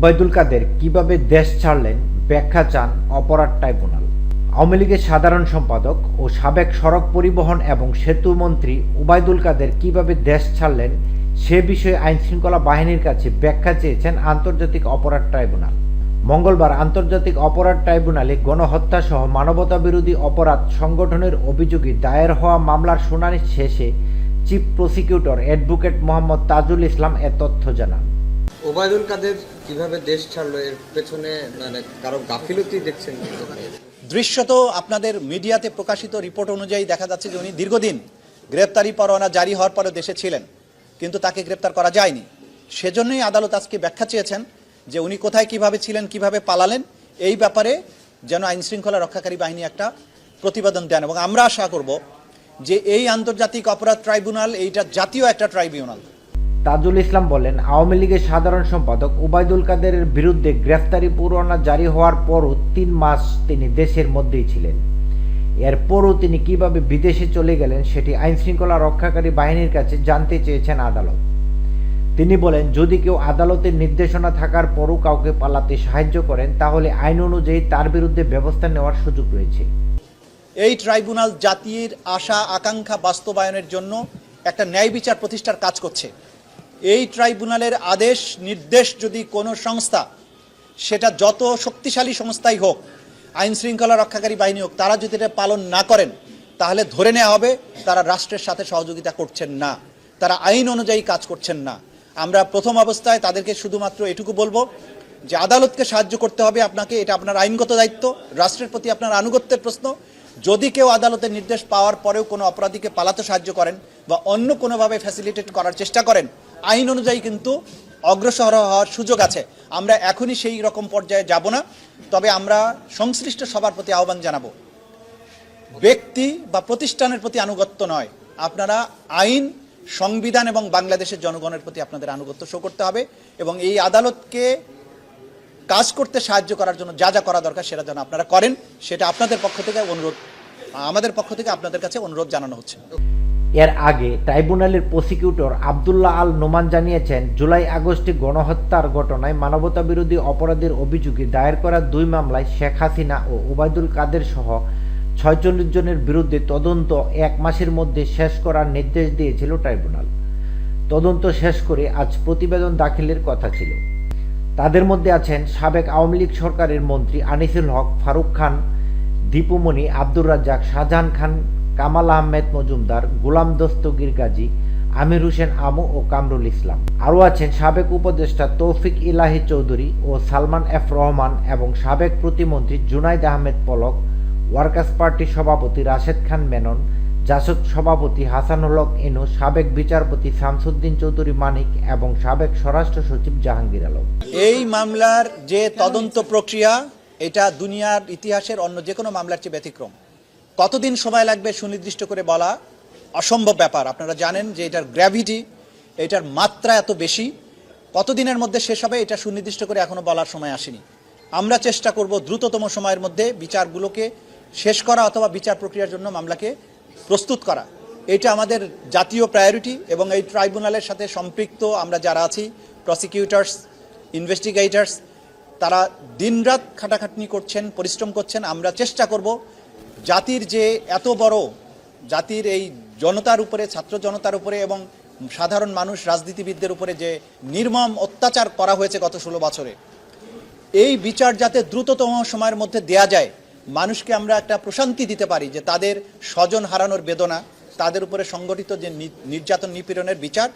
ওবায়দুল কাদের কীভাবে দেশ ছাড়লেন ব্যাখ্যা চান অপরাধ ট্রাইব্যুনাল। আওয়ামী লীগের সাধারণ সম্পাদক ও সাবেক সড়ক পরিবহন এবং সেতু মন্ত্রী ওবায়দুল কাদের কীভাবে দেশ ছাড়লেন সে বিষয়ে আইনশৃঙ্খলা বাহিনীর কাছে ব্যাখ্যা চেয়েছেন আন্তর্জাতিক অপরাধ ট্রাইব্যুনাল। মঙ্গলবার আন্তর্জাতিক অপরাধ ট্রাইব্যুনালে গণহত্যা সহ মানবতা বিরোধী অপরাধ সংগঠনের অভিযোগে দায়ের হওয়া মামলার শুনানি শেষে chief prosecutor advocate Mohammad Tajul Islam এ তথ্য জানান। ওবায়দুল কাদের কীভাবে দেশ ছাড়লো? এর পেছনে মানে কারও গাফিলতি দেখছেন দৃশ্যত আপনাদের মিডিয়াতে প্রকাশিত রিপোর্ট অনুযায়ী দেখা যাচ্ছে যে উনি দীর্ঘদিন গ্রেপ্তারি পরোয়ানা জারি হওয়ার পরে দেশে ছিলেন, কিন্তু তাকে গ্রেপ্তার করা যায়নি। সেজন্যই আদালত আজকে ব্যাখ্যা চেয়েছেন যে উনি কোথায় কীভাবে ছিলেন, কীভাবে পালালেন, এই ব্যাপারে যেন আইন শৃঙ্খলা রক্ষাকারী বাহিনী একটা প্রতিবেদন দেন। এবং আমরা আশা করব যে এই আন্তর্জাতিক অপরাধ ট্রাইব্যুনাল, এইটা জাতীয় একটা ট্রাইব্যুনাল তাজুল ইসলাম বলেন, আওয়ামী লীগের সাধারণ সম্পাদক ওবায়দুল কাদেরের বিরুদ্ধে গ্রেফতারি পরোয়ানা জারি হওয়ার পরও তিন মাস তিনি দেশের মধ্যেই ছিলেন। এরপরও তিনি কীভাবে বিদেশে চলে গেলেন সেটি আইনশৃঙ্খলা রক্ষাকারী বাহিনীর কাছে জানতে চেয়েছেন আদালত। তিনি বলেন, যদি কেউ আদালতের নির্দেশনা থাকার পরও কাউকে পালাতে সাহায্য করেন, তাহলে আইন অনুযায়ী তার বিরুদ্ধে ব্যবস্থা নেওয়ার সুযোগ রয়েছে। এই ট্রাইব্যুনাল জাতির আশা আকাঙ্ক্ষা বাস্তবায়নের জন্য একটা ন্যায় বিচার প্রতিষ্ঠার কাজ করছে। এই ট্রাইব্যুনালের আদেশ, নির্দেশ যদি কোনো সংস্থা, সেটা যত শক্তিশালী সংস্থাই হোক, আইন শৃঙ্খলা রক্ষাকারী বাহিনী হোক, তারা যদি এটা পালন না করেন, তাহলে ধরে নেওয়া হবে তারা রাষ্ট্রের সাথে সহযোগিতা করছেন না। তারা আইন অনুযায়ী কাজ করছেন না। আমরা প্রথম অবস্থায় তাদেরকে শুধুমাত্র এটুকু বলব যে আদালতকে সাহায্য করতে হবে আপনাকে, এটা আপনার আইনগত দায়িত্ব, রাষ্ট্রের প্রতি আপনার আনুগত্যের প্রশ্ন। যদি কেউ আদালতের নির্দেশ পাওয়ার পরেও কোনো অপরাধীকে পালাতে সাহায্য করেন বা অন্য কোনোভাবে ফ্যাসিলিটেট করার চেষ্টা করেন, আইন অনুযায়ী কিন্তু অগ্রসর হওয়ার সুযোগ আছে। আমরা এখনই সেই রকম পর্যায়ে যাব না, তবে আমরা সংশ্লিষ্ট সবার প্রতি আহ্বান জানাব। ব্যক্তি বা প্রতিষ্ঠানের প্রতি আনুগত্য নয়। আপনারা আইন, সংবিধান এবং বাংলাদেশের জনগণের প্রতি আপনাদের আনুগত্য শো করতে হবে এবং এই আদালতকে কাজ করতে সাহায্য করার জন্য যা যা করা দরকার সেটা যেন আপনারা করেন, সেটা আপনাদের পক্ষ থেকে অনুরোধ। আমাদের পক্ষ থেকে আপনাদের কাছে অনুরোধ জানানো হচ্ছে। এর আগে ট্রাইব্যুনালের প্রসিকিউটর আবদুল্লাহ আল নোমান জানিয়েছেন, জুলাই আগস্টে গণহত্যার ঘটনায় মানবতা বিরোধী অপরাধের অভিযোগে দায়ের করা দুই মামলায় শেখ হাসিনা ও ওবায়দুল কাদের সহ ছয়চল্লিশ জনের বিরুদ্ধে তদন্ত এক মাসের মধ্যে শেষ করার নির্দেশ দিয়েছিল ট্রাইব্যুনাল। তদন্ত শেষ করে আজ প্রতিবেদন দাখিলের কথা ছিল। তাদের মধ্যে আছেন সাবেক আওয়ামী লীগ সরকারের মন্ত্রী আনিসুল হক, ফারুক খান দীপুমণি, আব্দুর রাজ্জাক, শাহজাহান খান, কামাল আহমেদ মজুমদার, গোলাম দস্তগীর গাজী, আমির হোসেন আমু ও কামরুল ইসলাম। আরও আছেন সাবেক উপদেষ্টা তৌফিক ইলাহি চৌধুরী ও সালমান এফ রহমান এবং সাবেক প্রতিমন্ত্রী জুনাইদ আহমেদ পলক, ওয়ার্কার্স পার্টির সভাপতি রাশেদ খান মেনন, জাসদ সভাপতি হাসানুল হক এনু সাবেক বিচারপতি শামসুদ্দিন চৌধুরী মানিক এবং সাবেক স্বরাষ্ট্র সচিব জাহাঙ্গীর আলম। এই মামলার যে তদন্ত প্রক্রিয়া এটা দুনিয়ার ইতিহাসের অন্য যে কোনো মামলার চেয়ে ব্যতিক্রম। কতদিন সময় লাগবে সুনির্দিষ্ট করে বলা? অসম্ভব ব্যাপার। আপনারা জানেন যে এটার গ্র্যাভিটি এটার মাত্রা এত বেশি। কতদিনের মধ্যে শেষ হবে এটা সুনির্দিষ্ট করে এখনও বলার সময় আসেনি। আমরা চেষ্টা করব দ্রুততম সময়ের মধ্যে বিচারগুলোকে শেষ করা অথবা বিচার প্রক্রিয়ার জন্য মামলাকে প্রস্তুত করা। এটা আমাদের জাতীয় প্রায়োরিটি এবং এই ট্রাইব্যুনালের সাথে সম্পৃক্ত আমরা যারা আছি প্রসিকিউটার্স ইনভেস্টিগেটর্স তারা দিনরাত খাটাখাটনি করছেন, পরিশ্রম করছেন। আমরা চেষ্টা করব জাতির যে এত বড়, জাতির এই জনতার উপরে, ছাত্র জনতার উপরে এবং সাধারণ মানুষ, রাজনীতিবিদদের উপরে যে নির্মম অত্যাচার করা হয়েছে গত ষোলো বছরে, এই বিচার যাতে দ্রুততম সময়ের মধ্যে দেয়া যায়, মানুষকে আমরা একটা প্রশান্তি দিতে পারি যে তাদের স্বজন হারানোর বেদনা, তাদের উপরে সংগঠিত যে নির্যাতন নিপীড়নের বিচার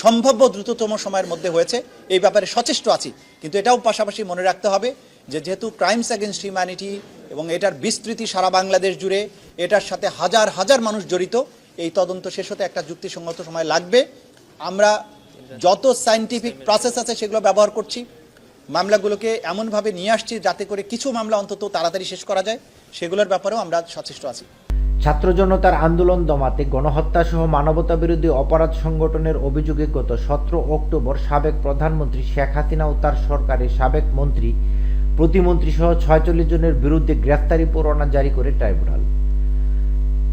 সম্ভাব্য দ্রুততম সময়ের মধ্যে হয়েছে। এই ব্যাপারে সচেষ্ট আছি। কিন্তু এটাও পাশাপাশি মনে রাখতে হবে যে, যেহেতু ক্রাইমস অ্যাগেনস্ট হিউম্যানিটি এবং এটার বিস্তৃতি সারা বাংলাদেশ জুড়ে, এটার সাথে হাজার হাজার মানুষ জড়িত, এই তদন্ত শেষ হতে একটা যুক্তিসঙ্গত সময় লাগবে। আমরা যত সাইন্টিফিক প্রসেস আছে সেগুলো ব্যবহার করছি। মামলাগুলোকে এমনভাবে নিয়ে আসছি যাতে করে কিছু মামলা অন্তত তাড়াতাড়ি শেষ করা যায়। সেগুলোর ব্যাপারেও আমরা সচেষ্ট আছি। ছাত্র জনতার আন্দোলন দমাতে গণহত্যা সহ মানবতা বিরোধী অপরাধ সংগঠনের অভিযোগে গত সতেরো অক্টোবর সাবেক প্রধানমন্ত্রী শেখ হাসিনা ও তার সরকারের সাবেক মন্ত্রী প্রতিমন্ত্রী সহ ছয়চল্লিশ জনের বিরুদ্ধে গ্রেফতারি পরোয়ানা জারি করে ট্রাইব্যুনাল।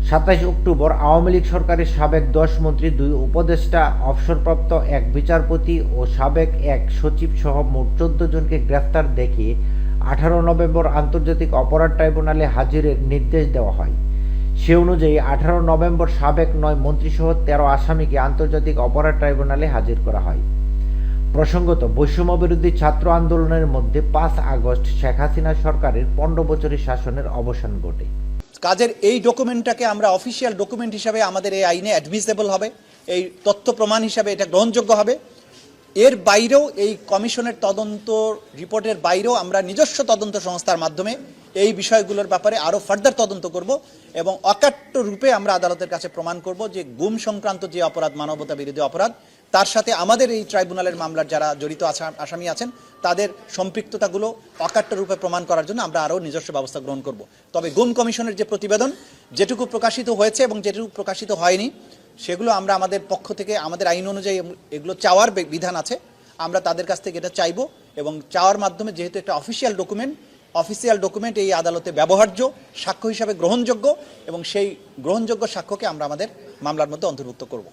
সাতাইশ অক্টোবর আওয়ামী লীগ সরকারের সাবেক দশ মন্ত্রী, দুই উপদেষ্টা, অবসরপ্রাপ্ত এক বিচারপতি ও সাবেক এক সচিব সহ মোট চোদ্দ জনকে গ্রেফতার দেখিয়ে আঠারো নভেম্বর আন্তর্জাতিক অপরাধ ট্রাইব্যুনালে হাজিরের নির্দেশ দেওয়া হয়। সে অনুযায়ী আঠারো নভেম্বর সাবেক নয় মন্ত্রীসহ তেরো আসামিকে আন্তর্জাতিক অপরাধ ট্রাইব্যুনালে হাজির করা হয়। প্রসঙ্গত বৈষম্য বিরোধী ছাত্র আন্দোলনের মধ্যে পাঁচ আগস্ট শেখ হাসিনা সরকারের পনেরো বছরের শাসনের অবসান ঘটে। কাজের এই ডকুমেন্টটাকে আমরা অফিসিয়াল ডকুমেন্ট হিসাবে আমাদের এই আইনে অ্যাডমিসেবল হবে। এই তথ্য প্রমাণ হিসাবে এটা গ্রহণযোগ্য হবে। এর বাইরেও এই কমিশনের তদন্ত রিপোর্টের বাইরেও আমরা নিজস্ব তদন্ত সংস্থার মাধ্যমে এই বিষয়গুলোর ব্যাপারে আরও ফার্দার তদন্ত করব এবং অকাট্য রূপে আমরা আদালতের কাছে প্রমাণ করব যে গুম সংক্রান্ত যে অপরাধ, মানবতা বিরোধী অপরাধ, তার সাথে আমাদের এই ট্রাইব্যুনালের মামলার যারা জড়িত আসামি আছেন, তাদের সম্পৃক্ততাগুলো অকাট্য রূপে প্রমাণ করার জন্য আমরা আরও নিজস্ব ব্যবস্থা গ্রহণ করব। তবে গুম কমিশনের যে প্রতিবেদন, যেটুকু প্রকাশিত হয়েছে এবং যেটুকু প্রকাশিত হয়নি, সেগুলো আমরা আমাদের পক্ষ থেকে, আমাদের আইন অনুযায়ী এগুলো চাওয়ার বিধান আছে। আমরা তাদের কাছ থেকে এটা চাইব এবং চাওয়ার মাধ্যমে যেহেতু একটা অফিসিয়াল ডকুমেন্ট অফিসিয়াল ডকুমেন্ট এই আদালতে ব্যবহার্য, সাক্ষ্য হিসাবে গ্রহণযোগ্য এবং সেই গ্রহণযোগ্য সাক্ষ্যকে আমরা আমাদের মামলার মধ্যে অন্তর্ভুক্ত করব।